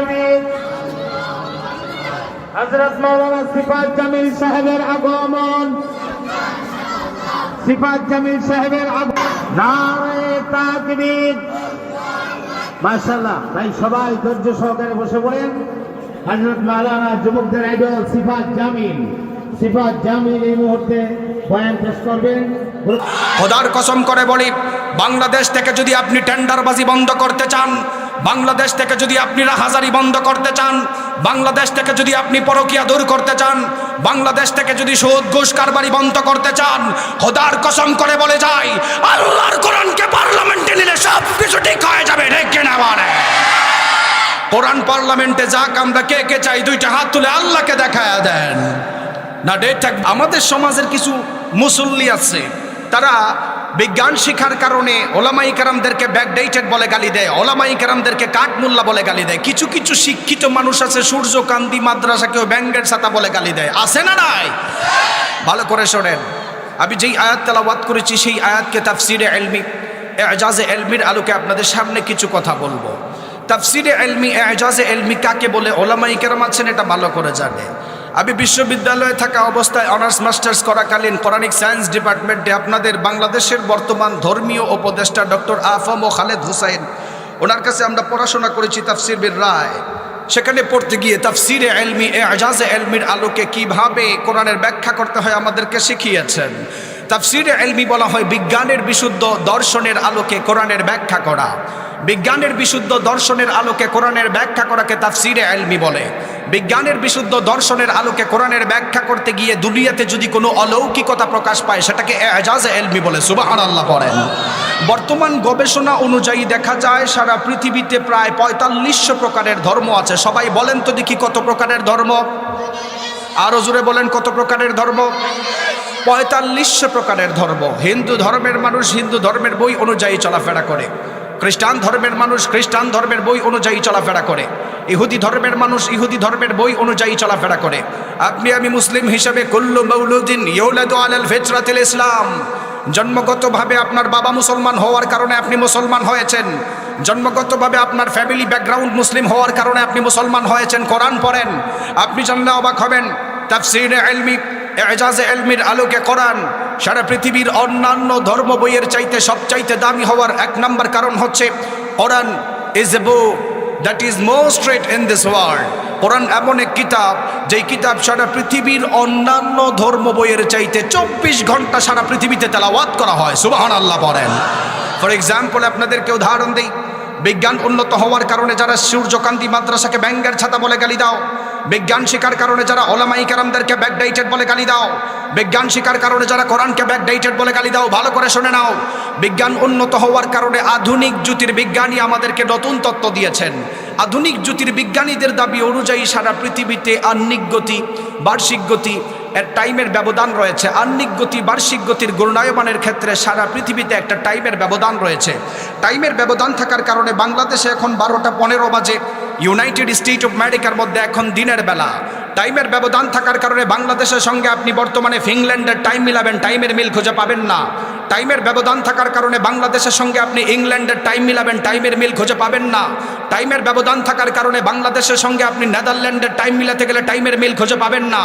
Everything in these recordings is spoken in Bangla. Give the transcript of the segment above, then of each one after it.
তাকবীর হযরত মাওলানা সিফাত জামিল সাহেবের আগমন। সিফাত জামিল সাহেবের তাই সবাই ধৈর্য সহকারে বসে পড়েন। মাওলানা যুবকদের আইডল সিফাত জামিল। সিফাত জামিল এই মুহূর্তে বয়ান পেশ করবেন। খোদার কসম করে বলি, বাংলাদেশ থেকে যদি আপনি টেন্ডারবাজি বন্ধ করতে চান বাংলাদেশ থেকে যদি আপনি রাহাজারি বন্ধ করতে চান, বাংলাদেশ থেকে যদি আপনি পরকিয়া দূর করতে চান, বাংলাদেশ থেকে যদি সুদ, ঘুষ, কারবারি বন্ধ করতে চান, খোদার কসম করে বলে যাই, আল্লাহর কোরআনকে পার্লামেন্টে নিলে সব কিছু ঠিক হয়ে যাবে রেখে নেওয়ার কোরআন পার্লামেন্টে যাক, আমরা কে কে চাই, দুইটা হাত তুলে আল্লাহকে দেখায় দেন। না ডেট আমাদের সমাজের কিছু মুসল্লি আছে, তারা বিজ্ঞান শিখার কারণে ওলামাই কারামদেরকে ব্যাকডেটেড বলে গালি দেয়, ওলামাই কারামদেরকে কাঠমুল্লা বলে গালি দেয়। কিছু কিছু শিক্ষিত মানুষ আছে, সূর্যকান্তি মাদ্রাসাকেও ব্যাঙ্গের ছাতা বলে গালি দেয়। আছে না নাই? ভালো করে শোনেন। আমি যেই আয়াত তেলাওয়াত করেছি, সেই আয়াতকে তাফসিরে এলমি, এজাজে এলমির আলোকে আপনাদের সামনে কিছু কথা বলব। তাফসিরে এলমি, এজাজে এলমি কাকে বলে? ওলামাই কেরাম আছেন, এটা ভালো করে জানে। আমি বিশ্ববিদ্যালয়ে থাকা অবস্থায় অনার্স, মাস্টার্স করাকালীন কোরআনিক সায়েন্স ডিপার্টমেন্টে আপনাদের বাংলাদেশের বর্তমান ধর্মীয় উপদেষ্টা ডক্টর আফম ও খালেদ হুসাইন। ওনার কাছে আমরা পড়াশোনা করেছি তাফসির বীর রায়। সেখানে পড়তে গিয়ে তাফসিরে এলমি এজাজে এলমির আলোকে কীভাবে কোরআনের ব্যাখ্যা করতে হয় আমাদেরকে শিখিয়েছেন। তাফসিরে এলমি বলা হয় বিজ্ঞানের বিশুদ্ধ দর্শনের আলোকে কোরআনের ব্যাখ্যা করা। বিজ্ঞানের বিশুদ্ধ দর্শনের আলোকে কোরআনের ব্যাখ্যা করাকে তাফসিরে এলমি বলে। বিজ্ঞানের বিশুদ্ধ দর্শনের আলোকে কোরআনের ব্যাখ্যা করতে গিয়ে দুনিয়াতে যদি কোনো অলৌকিকতা প্রকাশ পায়, সেটাকে এজাজ এলমি বলে। সুবাহান আল্লাহ পড়েন বর্তমান গবেষণা অনুযায়ী দেখা যায়, সারা পৃথিবীতে প্রায় পঁয়তাল্লিশশো প্রকারের ধর্ম আছে। সবাই বলেন তো দেখি কত প্রকারের ধর্ম? আরও জুড়ে বলেন, কত প্রকারের ধর্ম? পঁয়তাল্লিশশো প্রকারের ধর্ম। হিন্দু ধর্মের মানুষ হিন্দু ধর্মের বই অনুযায়ী চলাফেরা করে। খ্রিস্টান ধর্মের মানুষ খ্রিস্টান ধর্মের বই অনুযায়ী চলাফেরা করে। ইহুদি ধর্মের মানুষ ইহুদি ধর্মের বই অনুযায়ী চলাফেরা করে। আপনি আমি মুসলিম হিসেবে কুল্লু মৌলুদ্দিন ইউলাদু আলাল ফিতরাতিল ইসলাম। জন্মগতভাবে আপনার বাবা মুসলমান হওয়ার কারণে আপনি মুসলমান হয়েছেন। জন্মগতভাবে আপনার ফ্যামিলি ব্যাকগ্রাউন্ড মুসলিম হওয়ার কারণে আপনি মুসলমান হয়েছেন। কোরআন পড়েন। আপনি জানলে অবাক হবেন, তাফসিরে এলমি এজাজে এলমির আলোকে কোরআন, সারা পৃথিবীর অন্যান্য ধর্ম বইয়ের চাইতে সবচাইতে দামি হওয়ার এক নম্বর কারণ হচ্ছে, Quran is a book that is most rate in this world Quran এমন এক কিতাব, যেই কিতাব সারা পৃথিবীর অন্যান্য ধর্ম বইয়ের চাইতে চব্বিশ ঘণ্টা সারা পৃথিবীতে তেলাওয়াত করা হয়। সুবাহান আল্লাহ বলেন। ফর এক্সাম্পল আপনাদেরকে উদাহরণ দিই। বিজ্ঞান উন্নত হওয়ার কারণে যারা সূর্যকান্তি মাদ্রাসাকে ব্যাঙ্গের ছাতা বলে গালি দাও বিজ্ঞান শিকার কারণে যারা ওলামাই কারামদেরকে ব্যাকডাইটেড বলে গালি দাও। বিজ্ঞান শিকার কারণে যারা কোরআনকে ব্যাকডাইটেড বলে গালি দাও, ভালো করে শুনে নাও। বিজ্ঞান উন্নত হওয়ার কারণে আধুনিক জ্যোতির্বিজ্ঞানী আমাদেরকে নতুন তত্ত্ব দিয়েছেন। আধুনিক জ্যোতির্বিজ্ঞানীদের দাবি অনুযায়ী সারা পৃথিবীতে আহ্নিক গতি, বার্ষিক গতি এর টাইমের ব্যবধান রয়েছে। আহ্নিক গতি, বার্ষিক গতির গুণায়মানের ক্ষেত্রে সারা পৃথিবীতে একটা টাইমের ব্যবধান রয়েছে। টাইমের ব্যবধান থাকার কারণে বাংলাদেশে এখন বারোটা পনেরো বাজে। ইউনাইটেড স্টেট অফ আমেরিকার মধ্যে এখন দিনের বেলা। টাইমের ব্যবধান থাকার কারণে বাংলাদেশের সঙ্গে আপনি বর্তমানে ফিনল্যান্ডের টাইম মিলাবেন টাইমের মিল খুঁজে পাবেন না। টাইমের ব্যবধান থাকার কারণে বাংলাদেশের সঙ্গে আপনি ইংল্যান্ডের টাইম মিলাবেন টাইমের মিল খুঁজে পাবেন না। টাইমের ব্যবধান থাকার কারণে বাংলাদেশের সঙ্গে আপনি নেদারল্যান্ডের টাইম মিলাতে গেলে টাইমের মিল খুঁজে পাবেন না।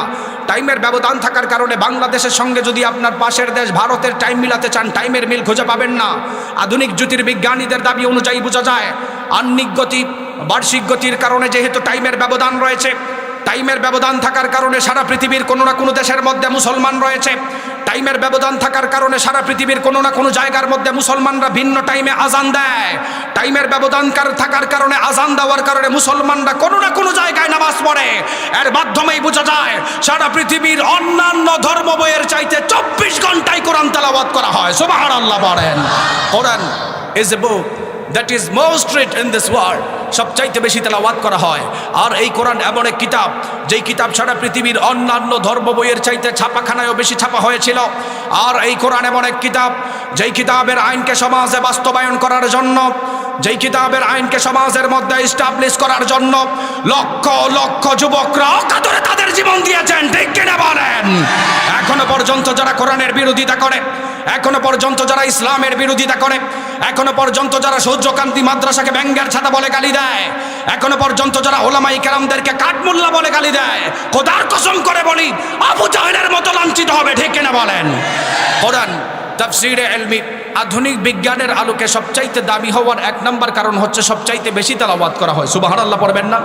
টাইমের ব্যবধান থাকার কারণে বাংলাদেশের সঙ্গে যদি আপনার পাশের দেশ ভারতের টাইম মিলাতে চান টাইমের মিল খুঁজে পাবেন না। আধুনিক জ্যোতির্বিজ্ঞানীদের দাবি অনুযায়ী বোঝা যায় আহ্নিক গতি বার্ষিক গতির কারণে যেহেতু টাইমের ব্যবধান রয়েছে, টাইমের ব্যবধান থাকার কারণে সারা পৃথিবীর কোনো না কোনো দেশের মধ্যে মুসলমান রয়েছে। টাইমের ব্যবধান থাকার কারণে সারা পৃথিবীর কোনো না কোনো জায়গার মধ্যে মুসলমানরা ভিন্ন টাইমে আজান দেয়। টাইমের ব্যবধান থাকার কারণে আজান দেওয়ার কারণে মুসলমানরা কোনো না কোনো জায়গায় নামাজ পড়ে। এর মাধ্যমেই বোঝা যায়, সারা পৃথিবীর অন্যান্য ধর্ম বইয়ের চাইতে চব্বিশ ঘন্টায় কোরআন তেলাওয়াত করা হয়। সুবাহান Allah Quran is a book. That is most read in this world সবচাইতে বেশি তেলাওয়াত করা হয়। আর এই কোরআন এমন এক কিতাব, যেই কিতাব ছাড়া পৃথিবীর অন্যান্য ধর্ম বইয়ের চাইতে ছাপাখানায়ও বেশি ছাপা হয়েছিল। আর এই কোরআন এমন এক কিতাব, যেই কিতাবের আইনকে সমাজে বাস্তবায়ন করার জন্য যেই কিতাবের আইনকে সমাজের মধ্যে স্টাবলিশ করার জন্য লক্ষ লক্ষ যুবকরা অকাতরে তাদের জীবন দিয়েছেন, ঠিক কিনা বলেন? এখনও পর্যন্ত যারা কোরআনের বিরোধিতা করে, এখনও পর্যন্ত যারা ইসলামের বিরোধিতা করে, এখনও পর্যন্ত যারা সূর্যকান্তি মাদ্রাসাকে ব্যাঙ্গের ছাতা বলে গালি দেয়, এখনও পর্যন্ত যারা ওলামাই কেরামদেরকে কাঠমুল্লা বলে গালি দেয়, খোদার কসম করে বলি, আবু জাহেলের মতো লাঞ্ছিত হবে, ঠিক কিনা বলেন? কোরআন, তাফসিরে এলমি আধুনিক বিজ্ঞানের আলোকে সবচাইতে দামি হওয়ার এক নম্বর কারণ হচ্ছে সবচাইতে বেশি তেলাওয়াত করা হয়। সুবাহান আল্লাহ পড়বেন না?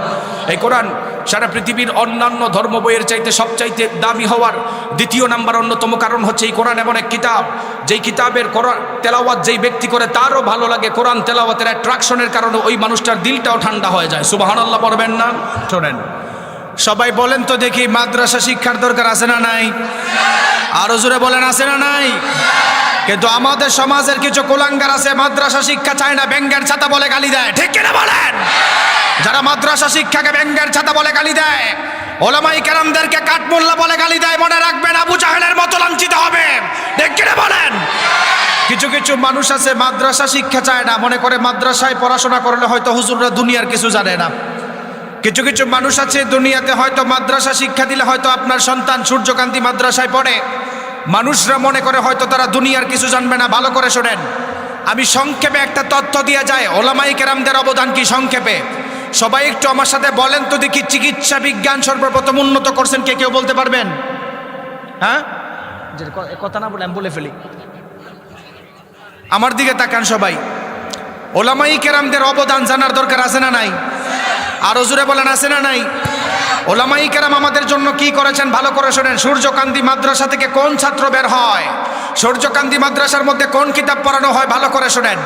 এই কোরআন সারা পৃথিবীর অন্যান্য ধর্ম বইয়ের চাইতে সবচাইতে দামি হওয়ার দ্বিতীয় নাম্বার অন্যতম কারণ হচ্ছে এই কোরআন এমন এক কিতাব, যেই কিতাবের কোরআন, তেলাওয়াত যেই ব্যক্তি করে তারও ভালো লাগে কোরআন তেলাওয়াতের অ্যাট্রাকশনের কারণে ওই মানুষটার দিলটাও ঠান্ডা হয়ে যায়। সুবাহান আল্লাহ পড়বেন না? শোনেন, সবাই বলেন তো দেখি মাদ্রাসা শিক্ষার দরকার আছে না নাই? আরও জোরে বলেন, আছে না নাই? কিন্তু আমাদের সমাজের কিছু কুলাঙ্গার আছে, মাদ্রাসা শিক্ষা চায় না ব্যাঙ্গের ছাতা বলে গালি দেয়। ঠিক কিনা বলেন? যারা মাদ্রাসা শিক্ষাকে ব্যাঙ্গের ছাতা বলে গালি দেয়, ওলামাই কেরামদেরকে কাঠমোল্লা বলে গালি দেয়, মনে রাখবেন আবু জাহেলের মতো লাঞ্ছিত হবে। ঠিক কিনা বলেন? কিছু কিছু মানুষ আছে, মাদ্রাসা শিক্ষা চায় না, মনে করে মাদ্রাসায় পড়াশোনা করলে হয়তো হুজুররা দুনিয়ার কিছু জানে না। কিছু কিছু মানুষ আছে, দুনিয়াতে হয়তো মাদ্রাসা শিক্ষা দিলে হয়তো আপনার সন্তান সূর্যকান্তি মাদ্রাসায় পড়ে। মানুষরা মনে করে হয়তো তারা দুনিয়ার কিছু জানবে না ভালো করে শোনেন। আমি সংক্ষেপে একটা তথ্য দিয়ে যায় ওলামাই কেরামদের অবদান কি সংক্ষেপে? সবাই একটু আমার সাথে বলেন তো দেখি চিকিৎসা বিজ্ঞান সর্বপ্রথম উন্নত করছেন কে কেউ বলতে পারবেন? হ্যাঁ? কথা না বলে আমি বলে ফেলি। আমার দিকে তাকান সবাই। ওলামাই কেরামদের অবদান জানার দরকার আছে না নাই? আরও জুড়ে বলেন আছে না নাই? ওলামাই কেরাম আমাদের জন্য কি করেছেন ভালো করে শোনেন। সূর্যকান্তি মাদ্রাসা থেকে কোন ছাত্র বের হয়? সূর্যকান্তি মাদ্রাসার মধ্যে কোন কিতাব পড়ানো হয় ভালো করে শোনেন।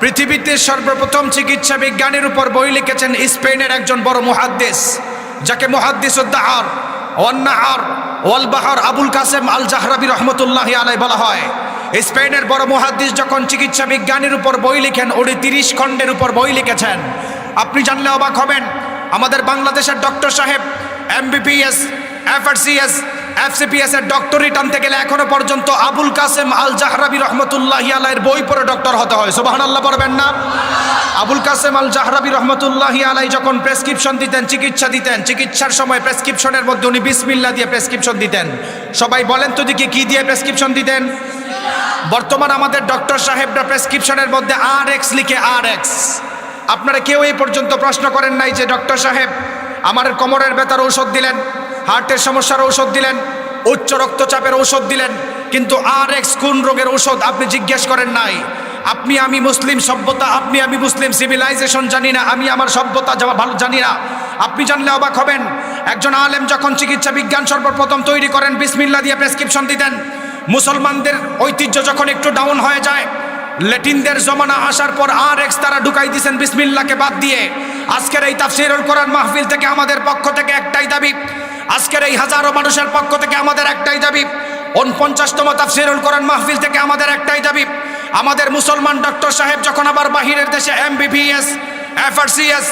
পৃথিবীতে সর্বপ্রথম চিকিৎসা বিজ্ঞানের উপর বই লিখেছেন স্পেনের একজন বড় মুহাদ্দিস, যাকে মুহাদ্দিস উদ্দাহার ওয়ান্নাহার ওয়াল বাহার আবুল কাসেম আল জাহরাবি রহমতুল্লাহ আলাই বলা হয়। স্পেনের বড় মুহাদ্দিস যখন চিকিৎসা বিজ্ঞানের উপর বই লিখেন উনি তিরিশ খণ্ডের উপর বই লিখেছেন। আপনি জানলে অবাক হবেন আমাদের বাংলাদেশের ডক্টর সাহেব এমবিপিএস এফআরসিএস এফসিপিএস এর ডক্টরেট আনতে গেলে এখনও পর্যন্ত আবুল কাসেম আল জাহরাবি রহমতুল্লাহ আলাইয়ের বই পড়ে ডক্টর হতে হয়। সুবাহান আল্লাহ পড়বেন না। আবুল কাসেম আল জাহরাবি রহমতুল্লাহ আলাই যখন প্রেসক্রিপশন দিতেন, চিকিৎসা দিতেন, চিকিৎসার সময় প্রেসক্রিপশনের মধ্যে উনি বিসমিল্লা দিয়ে প্রেসক্রিপশন দিতেন। সবাই বলেন তো দেখি কী দিয়ে প্রেসক্রিপশন দিতেন? বর্তমান আমাদের ডক্টর সাহেবরা প্রেসক্রিপশনের মধ্যে আর এক্স লিখে আর এক্স আপনারা কেউ এই পর্যন্ত প্রশ্ন করেন নাই যে ডক্টর সাহেব আমার কোমরের ব্যথার ঔষধ দিলেন, হার্টের সমস্যার ঔষধ দিলেন, উচ্চ রক্তচাপের ঔষধ দিলেন, কিন্তু আর এক্স কোন রোগের ঔষধ আপনি জিজ্ঞেস করেন নাই। আপনি আমি মুসলিম সভ্যতা, আপনি আমি মুসলিম সিভিলাইজেশন জানি না, আমি আমার সভ্যতা যা- ভালো জানি না। আপনি জানলে অবাক হবেন, একজন আলেম যখন চিকিৎসা বিজ্ঞান সর্বপ্রথম তৈরি করেন, বিসমিল্লা দিয়ে প্রেসক্রিপশন দিতেন, মুসলমানদের ঐতিহ্য যখন একটু ডাউন হয়ে যায় লেটিনদের জমানা আসার পর আর এক্স তারা ঢুকাই দিয়েছেন বিসমিল্লাকে বাদ দিয়ে। আজকের এই তাফসিরুল কোরআন মাহফিল থেকে আমাদের পক্ষ থেকে একটাই দাবি, আজকের এই হাজারো মানুষের পক্ষ থেকে আমাদের একটাই দাবি উনপঞ্চাশতম তাফসিরুল কোরআন মাহফিল থেকে আমাদের একটাই দাবি, আমাদের মুসলমান ডক্টর সাহেব যখন আবার বাহিরের দেশে এমবিবিএস, এফআরসিএস,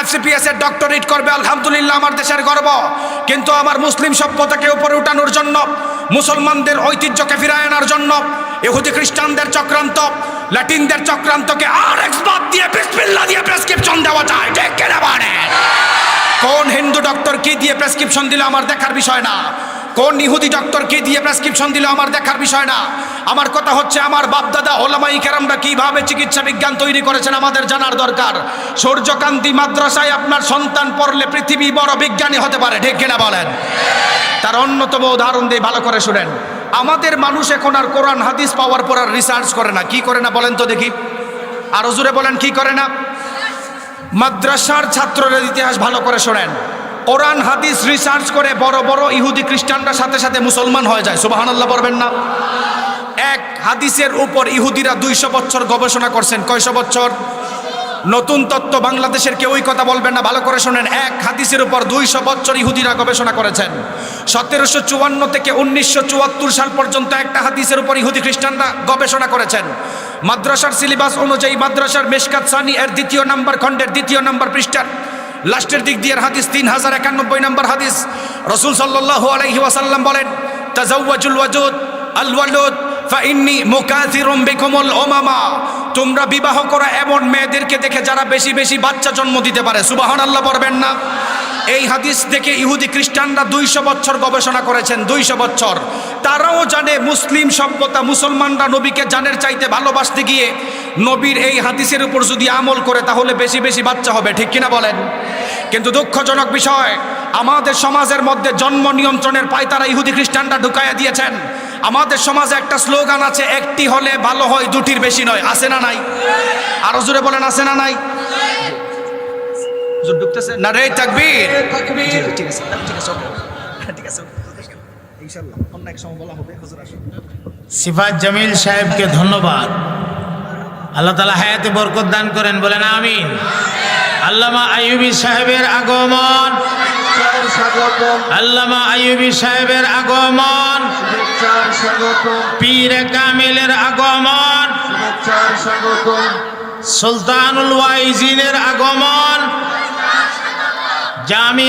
এফসিপিএস এর ডক্টরেট করবে, আলহামদুলিল্লাহ আমার দেশের গর্ব। কিন্তু আমার মুসলিম সভ্যতাকে উপরে উঠানোর জন্য, মুসলমানদের ঐতিহ্যকে ফিরায় আনার জন্য ইহুদি খ্রিস্টানদের চক্রান্ত, ল্যাটিনদের চক্রান্তকে আর বাদ দিয়ে বিসমিল্লাহ দিয়ে প্রেসক্রিপশন দেওয়া যায়। ঠিক কিনা বলেন? কোন হিন্দু ডক্টর কি দিয়ে প্রেসক্রিপশন দিল আমার দেখার বিষয় না? কোন ইহুদি ডক্টর কি দিয়ে প্রেসক্রিপশন দিল আমার দেখার বিষয় না? আমার কথা হচ্ছে, আমার বাপদাদা ওলামাই কেরামরা কীভাবে চিকিৎসা বিজ্ঞান তৈরি করেছেন আমাদের জানার দরকার? সূর্যকান্তি মাদ্রাসায় আপনার সন্তান পড়লে পৃথিবী বড় বিজ্ঞানী হতে পারে, ঠিক কিনা বলেন? তার অন্যতম উদাহরণ দিয়ে ভালো করে শুনেন। আমাদের মানুষ এখন আর কোরআন, হাদিস পাওয়ার পর আর রিসার্চ করে না। কি করে না বলেন তো দেখি। আরও জোরে বলেন, কি করে না? মাদ্রাসার ছাত্ররা ইতিহাস ভালো করে শোনেন। কোরআন, হাদিস রিসার্চ করে বড় বড় ইহুদি খ্রিস্টানরা সাথে সাথে মুসলমান হয়ে যায়। সুবাহান আল্লাহ বলবেন না। এক, হাদিসের উপর ইহুদিরা দুইশো বছর গবেষণা করছেন। কয়শো বছর? নতুন তত্ত্ব বাংলাদেশের কেউই কথা বলবেন না, ভালো করে শোনেন। এক হাদিসের উপর দুইশো বছর ইহুদিরা গবেষণা করেছেন। সতেরোশো চুয়ান্ন থেকে উনিশশো চুয়াত্তর সাল পর্যন্ত একটা হাদিসের উপর ইহুদি খ্রিস্টানরা গবেষণা করেছেন। মাদ্রাসার সিলেবাস অনুযায়ী মাদ্রাসার মেশকাত সানি এর দ্বিতীয় নাম্বার খণ্ডের দ্বিতীয় নাম্বার পৃষ্ঠার। লাস্টের দিক দিয়ে হাদিস তিন হাজার একানব্বই নম্বর হাদিস। রসুল সাল্লাহ আলহি ওয়াসাল্লাম বলেন তাজাউয়াজুল ওয়াজুদ আল ওয়ালুদ ফাইন্নি মুকাথিরুম বিকুমুল ওমামা তোমরা বিবাহ করা এমন মেয়েদেরকে দেখে যারা বেশি বেশি বাচ্চা জন্ম দিতে পারে। সুবাহন আল্লাহ পড়বেন না। এই হাদিস দেখে ইহুদি খ্রিস্টানরা দুইশো বছর গবেষণা করেছেন, দুইশো বছর। তারাও জানে মুসলিম সভ্যতা, মুসলমানরা নবীকে জানের চাইতে ভালোবাসতে গিয়ে নবীর এই হাদিসের উপর যদি আমল করে, তাহলে বেশি বেশি বাচ্চা হবে। ঠিক কিনা বলেন? কিন্তু দুঃখজনক বিষয়, আমাদের সমাজের মধ্যে জন্ম নিয়ন্ত্রণের পায়তারা ইহুদি খ্রিস্টানরা ঢুকাইয়া দিয়েছেন। আমাদের সমাজে একটা স্লোগান আছে একটি হলে ভালো হয় দুটির বেশি নয়। আছে না নাই? আরও জোরে বলেন আছে না নাই? হুজুর ঢুকতেছে? না রে তাকবীর। জি, জি, ঠিক আছে ঠিক আছে ঠিক আছে ইনশাআল্লাহ অন্য এক সময় বলা হবে হুজুর আসুন। সিফাত জামিল সাহেবকে ধন্যবাদ। আল্লাহ তালা হায়াতে বরকত দান করেন বলেন আমিন। আল্লামা আইয়ুবী সাহেবের আগমন। আল্লামা আইয়ুবী সাহেবের আগমন। পীর কামিলের আগমন। সুলতানুল ওয়াইজিনের আগমন। জামি